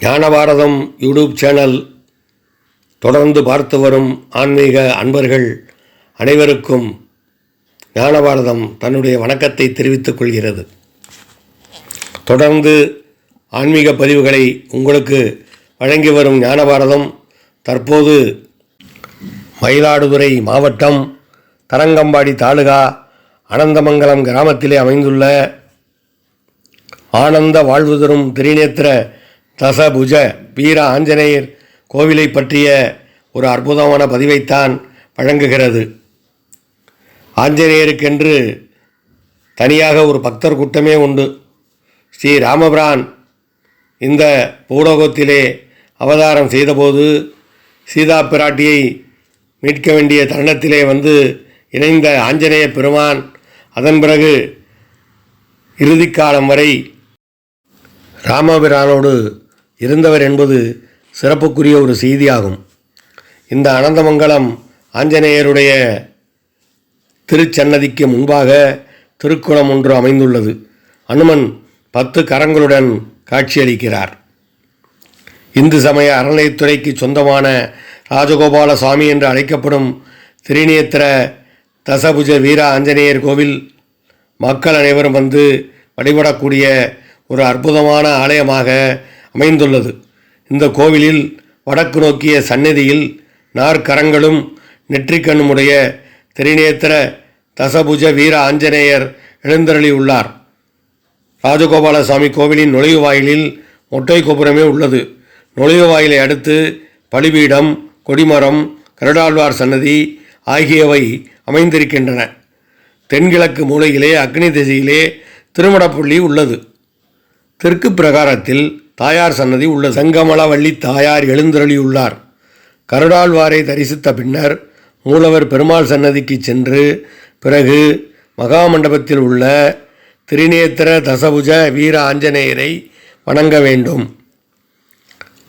Gnanabharatham YouTube channel தொடர்ந்து பார்த்து வரும் ஆன்மீக அன்பர்கள் அனைவருக்கும் ஞானபாரதம் தன்னுடைய வணக்கத்தை தெரிவித்துக் கொள்கிறது. தொடர்ந்து ஆன்மீக பதிவுகளை உங்களுக்கு வழங்கி வரும் ஞானபாரதம் தற்போது மயிலாடுதுறை மாவட்டம் தரங்கம்பாடி தாலுகா அனந்தமங்கலம் கிராமத்திலே அமைந்துள்ள ஆனந்த வாழ்வு தரும் திரிநேத்திர தசபுஜ வீர ஆஞ்சநேயர் கோவிலை பற்றிய ஒரு அற்புதமான பதிவைத்தான் வழங்குகிறது. ஆஞ்சநேயருக்கென்று தனியாக ஒரு பக்தர் கூட்டமே உண்டு. ஸ்ரீ ராமபிரான் இந்த பூலோகத்திலே அவதாரம் செய்தபோது சீதா பிராட்டியை மீட்க வேண்டிய தருணத்திலே வந்து இணைந்த ஆஞ்சநேய பெருமான் அதன் பிறகு இறுதிக்காலம் வரை ராமபிரானோடு இருந்தவர் என்பது சிறப்புக்குரிய ஒரு செய்தியாகும். இந்த அனந்தமங்கலம் ஆஞ்சநேயருடைய திருச்சன்னதிக்கு முன்பாக திருக்குளம் ஒன்று அமைந்துள்ளது. அனுமன் பத்து கரங்களுடன் காட்சியளிக்கிறார். இந்து சமய அறநிலைத்துறைக்கு சொந்தமான ராஜகோபால சுவாமி என்று அழைக்கப்படும் திரிநேத்திர தசபுஜ வீர ஆஞ்சநேயர் கோவில் மக்கள் அனைவரும் வந்து வழிபடக்கூடிய ஒரு அற்புதமான ஆலயமாக அமைந்துள்ளது. இந்த கோவிலில் வடக்கு நோக்கிய சந்நிதியில் நாற்கரங்களும் நெற்றிக்கண்ணுமுடைய திரிநேத்திர தசபுஜ வீர ஆஞ்சநேயர் எழுந்தருளியுள்ளார். ராஜகோபால சுவாமி கோவிலின் நுழைவு வாயிலில் மொட்டை கோபுரமே உள்ளது. நுழைவு வாயிலை அடுத்து பலிபீடம் கொடிமரம் கருடாழ்வார் சன்னதி ஆகியவை அமைந்திருக்கின்றன. தென்கிழக்கு மூலையிலே அக்னி திசையிலே திருமணப்புள்ளி உள்ளது. தெற்கு பிரகாரத்தில் தாயார் சன்னதி உள்ள சங்கமலவள்ளி தாயார் எழுந்தருளியுள்ளார். கருடாழ்வாரை தரிசித்த பின்னர் மூலவர் பெருமாள் சன்னதிக்கு சென்று பிறகு மகாமண்டபத்தில் உள்ள திரிநேத்திர தசபுஜ வீர ஆஞ்சநேயரை வணங்க வேண்டும்.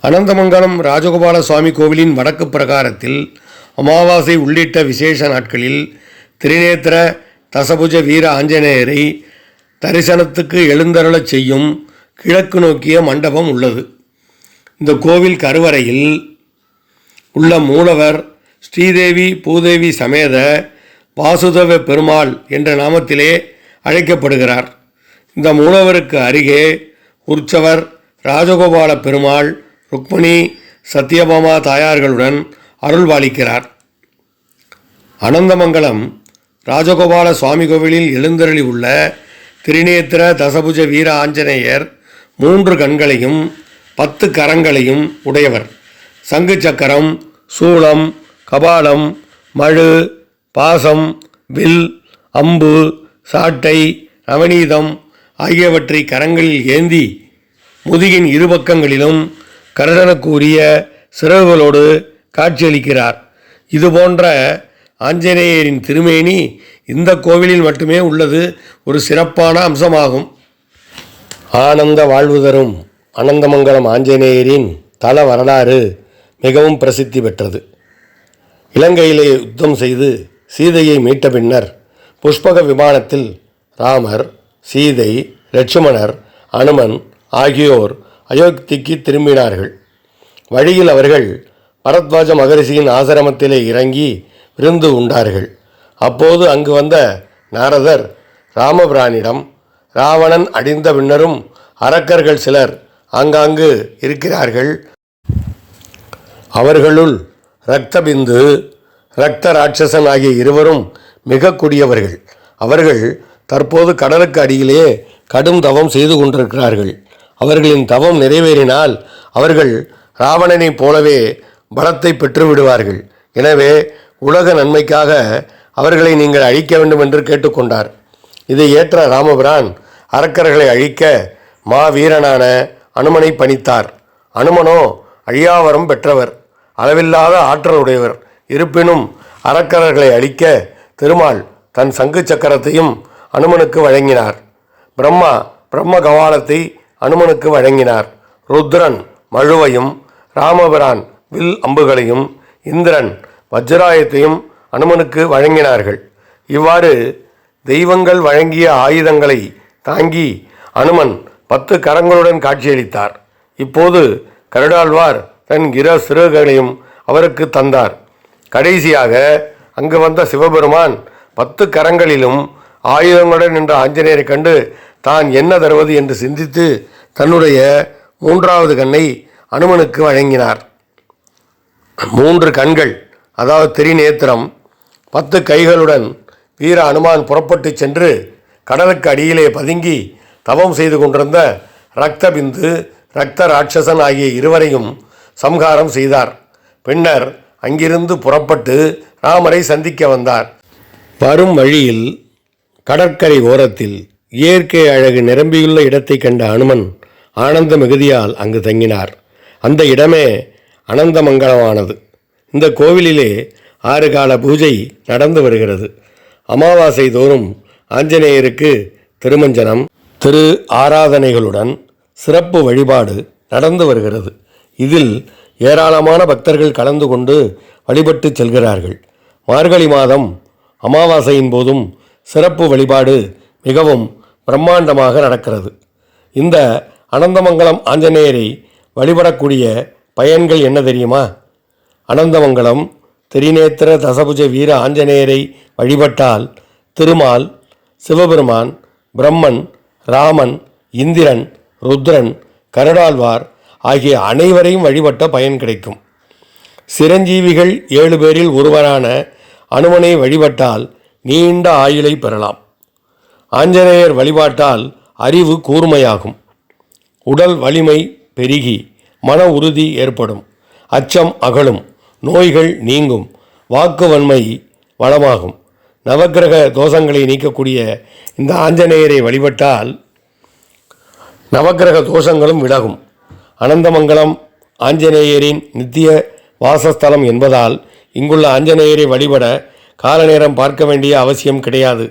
அனந்தமங்கலம் ராஜகோபால சுவாமி கோவிலின் வடக்கு பிரகாரத்தில் அமாவாசை உள்ளிட்ட விசேஷ நாட்களில் திரிநேத்திர தசபுஜ வீர ஆஞ்சநேயரை தரிசனத்துக்கு எழுந்தருளச் செய்யும் கிழக்கு நோக்கிய மண்டபம் உள்ளது. இந்த கோவில் கருவறையில் உள்ள மூலவர் ஸ்ரீதேவி பூதேவி சமேத வாசுதவ பெருமாள் என்ற நாமத்திலே அழைக்கப்படுகிறார். இந்த மூலவருக்கு அருகே உற்சவர் ராஜகோபால பெருமாள் ருக்மணி சத்யபாமா தாயார்களுடன் அருள்பாலிக்கிறார் அனந்தமங்கலம் ராஜகோபால சுவாமி கோவிலில் எழுந்தருளி உள்ள திரிநேத்திர தசபுஜ வீர ஆஞ்சநேயர் மூன்று கண்களையும் பத்து கரங்களையும் உடையவர். சங்கு சக்கரம் சூளம் கபாலம் மழு பாசம் வில் அம்பு சாட்டை நவநீதம் ஆகியவற்றை கரங்களில் ஏந்தி முதுகின் இரு பக்கங்களிலும் கருடனுக்குரிய சிறகுகளோடு காட்சியளிக்கிறார். இதுபோன்ற ஆஞ்சநேயரின் திருமேனி இந்த கோவிலில் மட்டுமே உள்ளது ஒரு சிறப்பான அம்சமாகும். ஆனந்த வாழ்வு தரும் அனந்தமங்கலம் ஆஞ்சநேயரின் தல வரலாறு மிகவும் பிரசித்தி பெற்றது. இலங்கையிலே யுத்தம் செய்து சீதையை மீட்ட பின்னர் புஷ்பக விமானத்தில் ராமர் சீதை லட்சுமணர் அனுமன் ஆகியோர் அயோத்திக்கு திரும்பினார்கள். வழியில் அவர்கள் பரத்வாஜ மகரிஷியின் ஆசிரமத்திலே இறங்கி விருந்து உண்டார்கள். அப்போது அங்கு வந்த நாரதர் ராமபிரானிடம் ராவணன் அடிந்த பின்னரும் அரக்கர்கள் சிலர் ஆங்காங்கு இருக்கிறார்கள். அவர்களுள் இரத்தபிந்து இரத்த ராட்சசன் ஆகிய இருவரும் மிக கொடியவர்கள். அவர்கள் தற்போது கடலுக்கு அடியிலே கடும் தவம் செய்து கொண்டிருக்கிறார்கள். அவர்களின் தவம் நிறைவேறினால் அவர்கள் ராவணனைப் போலவே பலத்தை பெற்று விடுவார்கள் எனவே உலக நன்மைக்காக அவர்களை நீங்கள் அழிக்க வேண்டும் என்று கேட்டுக்கொண்டார். இதை ஏற்ற ராமபிரான் அரக்கர்களை அழிக்க மா வீரனான அனுமனை பணித்தார். அனுமனோ அழியாவரம் பெற்றவர் அளவில்லாத ஆற்றல் உடையவர். இருப்பினும் அரக்கரர்களை அழிக்க திருமால் தன் சங்கு சக்கரத்தையும் அனுமனுக்கு வழங்கினார். பிரம்மா பிரம்ம கவாலத்தை அனுமனுக்கு வழங்கினார். ருத்ரன் மழுவையும் ராமபிரான் வில் அம்புகளையும் இந்திரன் வஜ்ராயத்தையும் அனுமனுக்கு வழங்கினார்கள். இவ்வாறு தெய்வங்கள் வழங்கிய ஆயுதங்களை தாங்கி அனுமன் பத்து கரங்களுடன் காட்சியளித்தார். இப்போது கருடாழ்வார் தன் இரு சிறுகளையும் அவருக்கு தந்தார். கடைசியாக அங்கு வந்த சிவபெருமான் பத்து கரங்களிலும் ஆயுதங்களுடன் நின்ற ஆஞ்சநேயரை கண்டு தான் என்ன தருவது என்று சிந்தித்து தன்னுடைய மூன்றாவது கண்ணை அனுமனுக்கு வழங்கினார். மூன்று கண்கள் அதாவது திரிநேத்திரம் பத்து கைகளுடன் வீர அனுமான் புறப்பட்டுச் சென்று கடலுக்கு அடியிலே பதுங்கி தவம் செய்து கொண்டிருந்த ரக்தபிந்து ரக்த ராட்சசன் ஆகிய இருவரையும் சம்ஹாரம் செய்தார். பின்னர் அங்கிருந்து புறப்பட்டு ராமரை சந்திக்க வந்தார். வரும் வழியில் கடற்கரை ஓரத்தில் இயற்கை அழகு நிரம்பியுள்ள இடத்தை கண்ட அனுமன் ஆனந்த மிகுதியால் அங்கு தங்கினார். அந்த இடமே அனந்தமங்கலமானது. இந்த கோவிலிலே ஆறு கால பூஜை நடந்து வருகிறது. அமாவாசை தோறும் ஆஞ்சநேயருக்கு திருமஞ்சனம். திரு ஆராதனைகளுடன் சிறப்பு வழிபாடு நடந்து வருகிறது. இதில் ஏராளமான பக்தர்கள் கலந்து கொண்டு வழிபட்டு செல்கிறார்கள். மார்கழி மாதம் அமாவாசையின் போதும் சிறப்பு வழிபாடு மிகவும் பிரம்மாண்டமாக நடக்கிறது. இந்த அனந்தமங்கலம் ஆஞ்சநேயரை வழிபடக்கூடிய பயன்கள் என்ன தெரியுமா? அனந்தமங்கலம் திரிநேத்திர தசபுஜ வீர ஆஞ்சநேயரை வழிபட்டால் திருமால் சிவபெருமான் பிரம்மன் ராமன் இந்திரன் ருத்ரன் கருடாழ்வார் ஆகிய அனைவரையும் வழிபட்ட பயன் கிடைக்கும். சிரஞ்சீவிகள் ஏழு பேரில் ஒருவரான அனுமனை வழிபட்டால் நீண்ட ஆயுளை பெறலாம். ஆஞ்சநேயர் வழிபாட்டால் அறிவு கூர்மையாகும். உடல் வலிமை பெருகி மன உறுதி ஏற்படும். அச்சம் அகலும். நோய்கள் நீங்கும். வாக்கு வன்மை வளமாகும். நவக்கிரக தோஷங்களை நீக்கக்கூடிய இந்த ஆஞ்சநேயரை வழிபட்டால் நவக்கிரக தோஷங்களும் விலகும். அனந்தமங்கலம் ஆஞ்சநேயரின் நித்திய வாசஸ்தலம் என்பதால் இங்குள்ள ஆஞ்சநேயரை வழிபட கால நேரம் பார்க்க வேண்டிய அவசியம் கிடையாது.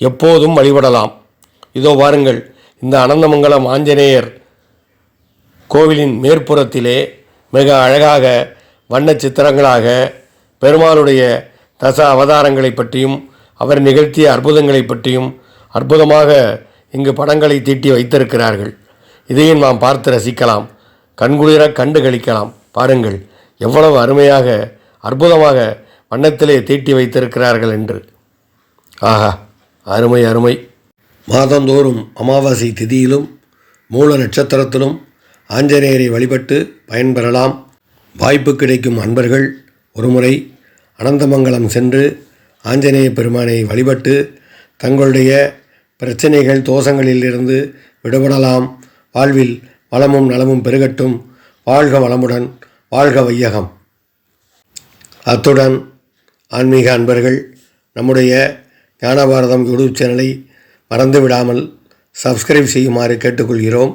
எப்போதும் வழிபடலாம். இதோ பாருங்கள் இந்த அனந்தமங்கலம் ஆஞ்சநேயர் கோவிலின் மேற்புறத்திலே மிக அழகாக வண்ண சித்திரங்களாக பெருமாளுடைய தச அவதாரங்களை பற்றியும் அவர் நிகழ்த்திய அற்புதங்களை பற்றியும் அற்புதமாக இங்கு படங்களை தீட்டி வைத்திருக்கிறார்கள். இதையும் நாம் பார்த்து ரசிக்கலாம். கண்குளிர கண்டு கழிக்கலாம் பாருங்கள் எவ்வளவு அருமையாக அற்புதமாக வண்ணத்திலே தீட்டி வைத்திருக்கிறார்கள் என்று. ஆஹா அருமை அருமை. மாதந்தோறும் அமாவாசை திதியிலும் மூல நட்சத்திரத்திலும் ஆஞ்சநேயரை வழிபட்டு பயன்பெறலாம். வாய்ப்பு கிடைக்கும் அன்பர்கள் ஒருமுறை அனந்தமங்கலம் சென்று ஆஞ்சநேய பெருமானை வழிபட்டு தங்களுடைய பிரச்சனைகள் தோஷங்களிலிருந்து விடுபடலாம். வாழ்வில் வளமும் நலமும் பெருகட்டும். வாழ்க வளமுடன் வாழ்க வையகம். அத்துடன் ஆன்மீக அன்பர்கள் நம்முடைய ஞானபாரதம் யூடியூப் சேனலை மறந்து விடாமல் சப்ஸ்கிரைப் செய்யுமாறு கேட்டுக்கொள்கிறோம்.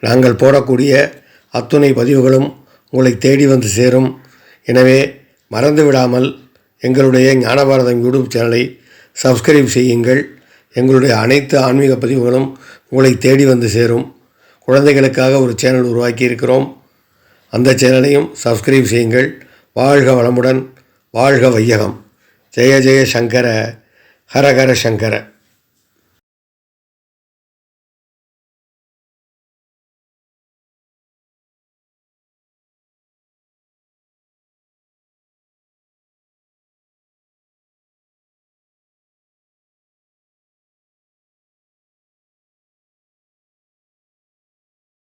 நாங்கள் போடக்கூடிய அத்துணை பதிவுகளும் உங்களை தேடி வந்து சேரும். எனவே மறந்து விடாமல் எங்களுடைய ஞானபாரதம் யூடியூப் சேனலை சப்ஸ்கிரைப் செய்யுங்கள். எங்களுடைய அனைத்து ஆன்மீக பதிவுகளும் உங்களை தேடி வந்து சேரும். குழந்தைகளுக்காக ஒரு சேனல் உருவாக்கி இருக்கிறோம் அந்த சேனலையும் சப்ஸ்கிரைப் செய்யுங்கள். வாழ்க வளமுடன் வாழ்க வையகம். ஜெய ஜெய சங்கர ஹரஹர சங்கர.